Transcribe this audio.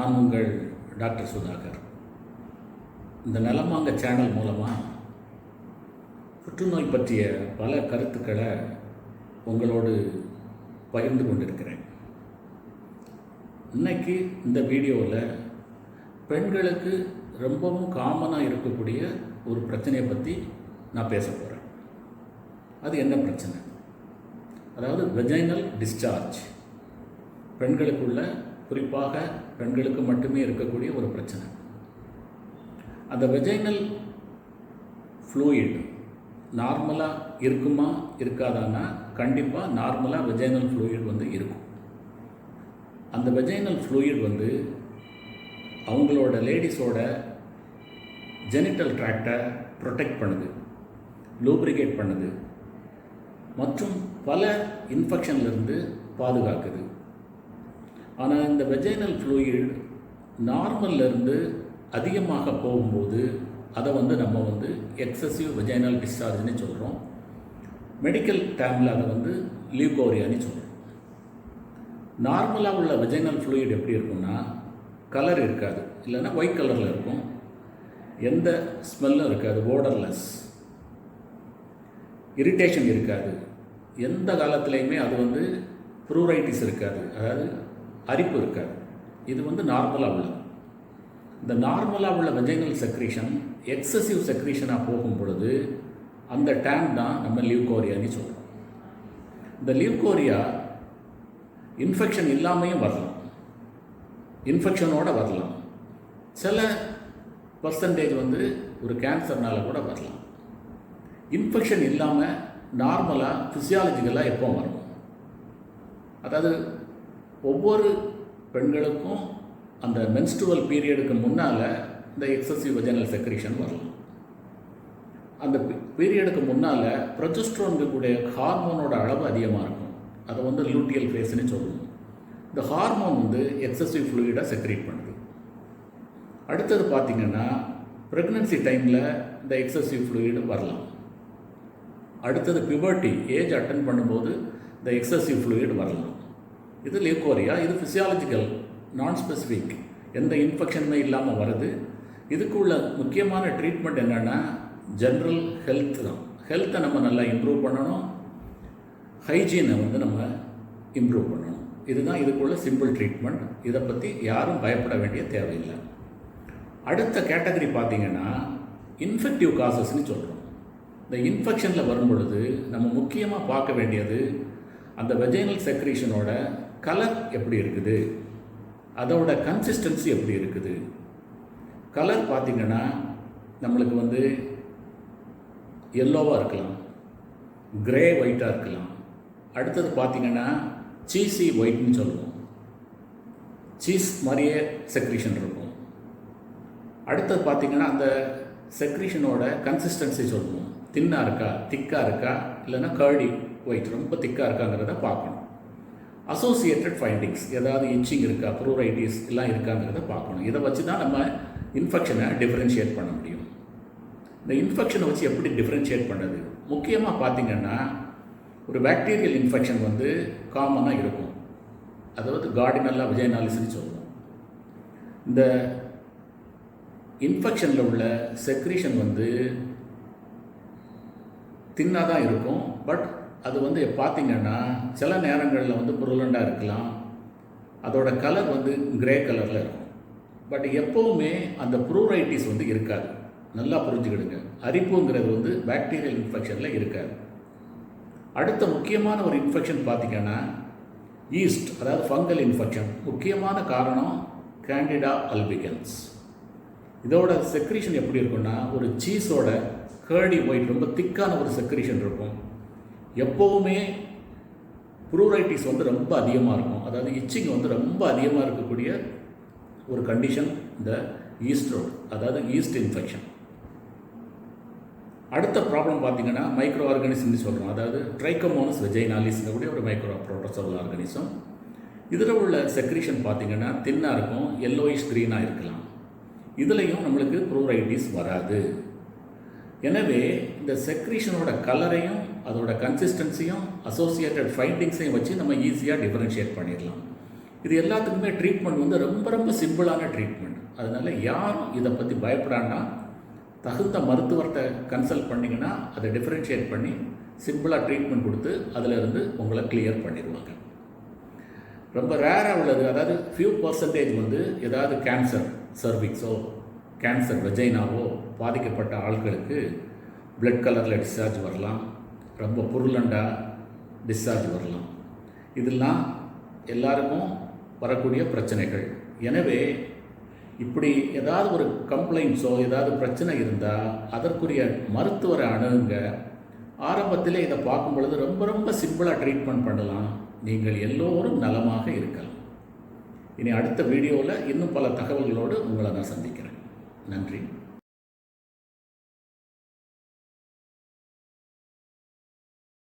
நான் உங்கள் டாக்டர் சுதாகர். இந்த நலமாங்க சேனல் மூலமாக புற்றுநோய் பற்றிய பல கருத்துக்களை உங்களோடு பகிர்ந்து கொண்டிருக்கிறேன். இன்னைக்கு இந்த வீடியோவில் பெண்களுக்கு ரொம்பவும் காமனாக இருக்கக்கூடிய ஒரு பிரச்சனையை பற்றி நான் பேச போகிறேன் அது என்ன பிரச்சனை? அதாவது வெஜைனல் டிஸ்சார்ஜ் பெண்களுக்குள்ள குறிப்பாக பெண்களுக்கு மட்டுமே இருக்கக்கூடிய ஒரு பிரச்சனை. அந்த வெஜைனல் ஃப்ளூயிட் நார்மலாக இருக்குமா இருக்காதான்னா கண்டிப்பாக நார்மலாக வெஜைனல் ஃப்ளூயிட் வந்து இருக்கும். அந்த வெஜைனல் ஃப்ளூயிட் வந்து அவங்களோட லேடிஸோட ஜெனிட்டல் ட்ராக்டை ப்ரொடெக்ட் பண்ணுது லூப்ரிகேட் பண்ணுது மற்றும் பல இன்ஃபெக்ஷன்லேருந்து பாதுகாக்குது. ஆனால் இந்த வெஜைனல் ஃப்ளூயிட் நார்மல்லேருந்து அதிகமாக போகும்போது அதை வந்து நம்ம வந்து எக்ஸசிவ் வெஜைனல் டிஸ்சார்ஜ்னு சொல்கிறோம் மெடிக்கல் டேமில் அதை வந்து லியூகோரியான்னு சொல்கிறோம் நார்மலாக உள்ள வெஜைனல் ஃப்ளூயிட் எப்படி இருக்கும்னா கலர் இருக்காது. இல்லைன்னா ஒயிட் கலரில் இருக்கும். எந்த ஸ்மெல்லும் இருக்காது. ஓடர்லெஸ் இரிட்டேஷன் இருக்காது. எந்த காலத்துலேயுமே அது வந்து ப்ரூரைட்டிஸ் இருக்காது. அதாவது அரிப்பு இருக்காது. இது வந்து நார்மலாக உள்ளது. இந்த நார்மலாக உள்ள வெஜைனல் செக்ரீஷன் எக்ஸசிவ் செக்ரீஷனாக போகும் பொழுது அந்த டேம் தான் நம்ம லியூகோரியான்னு சொல்கிறோம் இந்த லியூகோரியா இன்ஃபெக்ஷன் இல்லாமையும் வரலாம். இன்ஃபெக்ஷனோடு வரலாம். சில பர்சன்டேஜ் வந்து ஒரு கேன்சர்னால கூட வரலாம். இன்ஃபெக்ஷன் இல்லாமல் நார்மலாக ஃபிசியாலஜிக்கலாக எப்போ வரும் அதாவது ஒவ்வொரு பெண்களுக்கும் அந்த மென்ஸ்ட்ருவல் பீரியடுக்கு முன்னால் இந்த எக்ஸசிவ் வெஜனல் செக்ரேஷன் வரலாம். அந்த பீரியடுக்கு முன்னால் ப்ரொஜஸ்ட்ரோன்களுடைய ஹார்மோனோட அளவு அதிகமாக இருக்கும். அதை வந்து லூட்டியல் ஃபேஸ்னு சொல்லுவோம். இந்த ஹார்மோன் வந்து எக்ஸசிவ் ஃப்ளூயிடாக செக்ரேட் பண்ணுது. அடுத்தது பார்த்திங்கன்னா ப்ரெக்னன்சி டைமில் இந்த எக்ஸசிவ் ஃப்ளூயிடு வரலாம். அடுத்தது பிவர்ட்டி ஏஜ் அட்டன் பண்ணும்போது இந்த எக்ஸசிவ் ஃப்ளூயிட் வரலாம். இது லியூகோரியா இது ஃபிசியாலஜிக்கல் நான் ஸ்பெசிஃபிக் எந்த இன்ஃபெக்ஷனுமே இல்லாமல் வருது. இதுக்குள்ள முக்கியமான ட்ரீட்மெண்ட் என்னென்னா ஜென்ரல் ஹெல்த் தான். ஹெல்த்தை நம்ம நல்லா இம்ப்ரூவ் பண்ணணும். ஹைஜீனை வந்து நம்ம இம்ப்ரூவ் பண்ணணும். இதுதான் இதுக்குள்ள சிம்பிள் ட்ரீட்மெண்ட் இதை பற்றி யாரும் பயப்பட வேண்டிய தேவையில்லை. அடுத்த கேட்டகரி பார்த்திங்கன்னா இன்ஃபெக்டிவ் காசஸ்ன்னு சொல்கிறோம் இந்த இன்ஃபெக்ஷனில் வரும் பொழுது நம்ம முக்கியமாக பார்க்க வேண்டியது அந்த வெஜைனல் செக்ரீஷனோட கலர் எப்படி இருக்குது? அதோட கன்சிஸ்டன்சி எப்படி இருக்குது? கலர் பார்த்திங்கன்னா நம்மளுக்கு வந்து எல்லோவாக இருக்கலாம் கிரே ஒயிட்டாக இருக்கலாம். அடுத்தது பார்த்திங்கன்னா சீசி ஒயிட்னு சொல்லுவோம். சீஸ் மாதிரியே செக்ரீஷன் இருக்கும். அடுத்தது பார்த்திங்கன்னா அந்த செக்ரீஷனோட கன்சிஸ்டன்சி சொல்லுவோம். தின்னாக இருக்கா திக்காக இருக்கா இல்லைன்னா கர்டி ஒயிட் ரொம்ப திக்காக இருக்காங்கிறத பார்க்கணும். அசோசியேட்டட் ஃபைண்டிங்ஸ் ஏதாவது இன்ச்சிங் இருக்கா ப்ரூரைட்டிஸ் எல்லாம் இருக்காங்கிறத பார்க்கணும். இதை வச்சு தான் நம்ம இன்ஃபெக்ஷனை டிஃப்ரென்ஷியேட் பண்ண முடியும். இந்த இன்ஃபெக்ஷனை வச்சு எப்படி டிஃப்ரென்ஷியேட் பண்ணுறது முக்கியமாக பார்த்திங்கன்னா ஒரு பேக்டீரியல் இன்ஃபெக்ஷன் வந்து காமனாக இருக்கும். அதாவது கார்டினல்லா விஜயனாலிஸ்ன்னு சொல்லுவோம் இந்த இன்ஃபெக்ஷனில் உள்ள செக்ரீஷன் வந்து தின்னாக தான் இருக்கும் பட் அது வந்து பார்த்திங்கன்னா சில நேரங்களில் வந்து புருளண்டாக இருக்கலாம். அதோட கலர் வந்து கிரே கலரில் இருக்கும். பட் எப்போவுமே அந்த ப்ரூரைட்டிஸ் வந்து இருக்காது. நல்லா புரிஞ்சுக்கிடுங்க. அரிப்புங்கிறது வந்து பாக்டீரியல் இன்ஃபெக்ஷனில் இருக்காது. அடுத்த முக்கியமான ஒரு இன்ஃபெக்ஷன் பார்த்திங்கன்னா ஈஸ்ட் அதாவது ஃபங்கல் இன்ஃபெக்ஷன் முக்கியமான காரணம் கேண்டிடா அல்பிகன்ஸ் இதோட செக்ரீஷன் எப்படி இருக்குன்னா ஒரு சீஸோட கேர்டி ஒயிட் ரொம்ப திக்கான ஒரு செக்ரீஷன் இருக்கும். எப்போவுமே ப்ரூரைட்டிஸ் வந்து ரொம்ப அதிகமாக இருக்கும். அதாவது இச்சிங் வந்து ரொம்ப அதிகமாக இருக்கக்கூடிய ஒரு கண்டிஷன் இந்த ஈஸ்ட் ரோட் அதாவது ஈஸ்ட் இன்ஃபெக்ஷன் அடுத்த ப்ராப்ளம் பார்த்தீங்கன்னா மைக்ரோ ஆர்கானிசம்னு சொல்கிறோம் அதாவது ட்ரைக்கோமோனஸ் வெஜைனாலிஸ்ங்கக்கூடிய ஒரு மைக்ரோ ப்ரோட்டோசோல் ஆர்கானிசம் இதில் உள்ள செக்ரீஷன் பார்த்தீங்கன்னா தின்னாக இருக்கும் எல்லோயிஷ் க்ரீனாக இருக்கலாம். இதுலேயும் நம்மளுக்கு ப்ரூரைட்டிஸ் வராது. எனவே இந்த செக்ரீஷனோட கலரையும் அதோட கன்சிஸ்டன்சியும் அசோசியேட்டட் ஃபைண்டிங்ஸையும் வச்சு நம்ம ஈஸியாக டிஃபரன்ஷியேட் பண்ணிடலாம். இது எல்லாத்துக்குமே ட்ரீட்மெண்ட் வந்து ரொம்ப ரொம்ப சிம்பிளான ட்ரீட்மெண்ட் அதனால் யாரும் இதை பற்றி பயப்படாண்டா. தகுந்த மருத்துவர்கிட்ட கன்சல்ட் பண்ணிங்கன்னா அதை டிஃப்ரென்ஷியேட் பண்ணி சிம்பிளாக ட்ரீட்மெண்ட் கொடுத்து அதில் இருந்து உங்களை கிளியர் பண்ணிடுவாங்க. ரொம்ப ரேராக உள்ளது. அதாவது ஃபியூ பர்சன்டேஜ் வந்து ஏதாவது கேன்சர் சர்விக்ஸோ கேன்சர் வெஜைனாவோ பாதிக்கப்பட்ட ஆட்களுக்கு பிளட் கலரில் டிஸ்சார்ஜ் வரலாம். ரொம்ப பொருளண்டா டிஸ்சார்ஜ் வரலாம். இதெல்லாம் எல்லாருக்கும் வரக்கூடிய பிரச்சனைகள். எனவே இப்படி ஏதாவது ஒரு கம்ப்ளைண்ட்ஸோ ஏதாவது பிரச்சனை இருந்தால் அதற்குரிய மருத்துவரை அணுகுங்க. ஆரம்பத்தில் இதை பார்க்கும் பொழுது ரொம்ப ரொம்ப சிம்பிளாக ட்ரீட்மெண்ட் பண்ணலாம். நீங்கள் எல்லோரும் நலமாக இருக்கலாம். இனி அடுத்த வீடியோவில் இன்னும் பல தகவல்களோடு உங்களை நான் சந்திக்கிறேன். நன்றி.